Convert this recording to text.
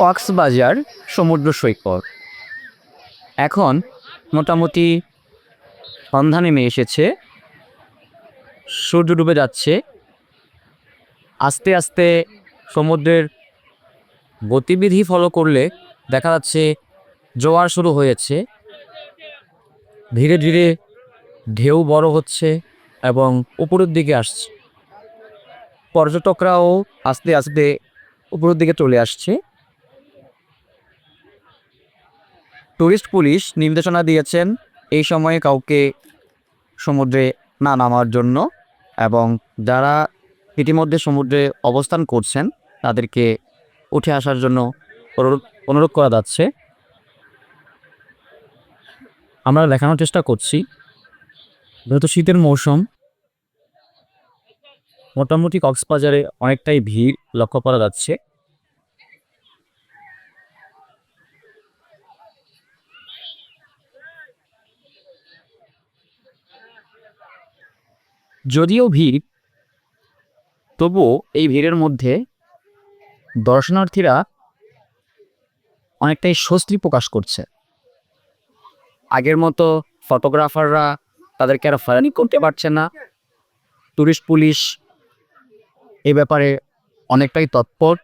কক্সবাজার সমুদ্র সৈকত। এখন মোটামুটি সন্ধ্যা নেমে এসেছে। সূর্য ডুবে যাচ্ছে। আস্তে আস্তে সমুদ্রের গতিবিধি ফলো করলে দেখা যাচ্ছে জোয়ার শুরু হয়েছে। ধীরে ধীরে ঢেউ বড় হচ্ছে এবং উপরের দিকে আসছে। পর্যটকরাও আস্তে আস্তে উপরের দিকে চলে আসছে। টুরিস্ট পুলিশ নির্দেশনা দিয়েছেন এই সময়ে কাউকে সমুদ্রে না নামার জন্য এবং যারা ইতিমধ্যে সমুদ্রে অবস্থান করছেন তাদেরকে উঠে আসার জন্য অনুরোধ অনুরোধ করা যাচ্ছে। আমরা দেখানোর চেষ্টা করছি। যেহেতু শীতের মৌসুম, মোটামুটি কক্সবাজারে অনেকটাই ভিড় লক্ষ্য করা যাচ্ছে। যদিও ভিড়, তবুও এই ভিড়ের মধ্যে দর্শনার্থীরা অনেকটাই স্বস্তি প্রকাশ করছে। আগের মতো ফটোগ্রাফাররা তাদেরকে আর ফারানি করতে পারছে না। টুরিস্ট পুলিশ এ ব্যাপারে অনেকটাই তৎপর।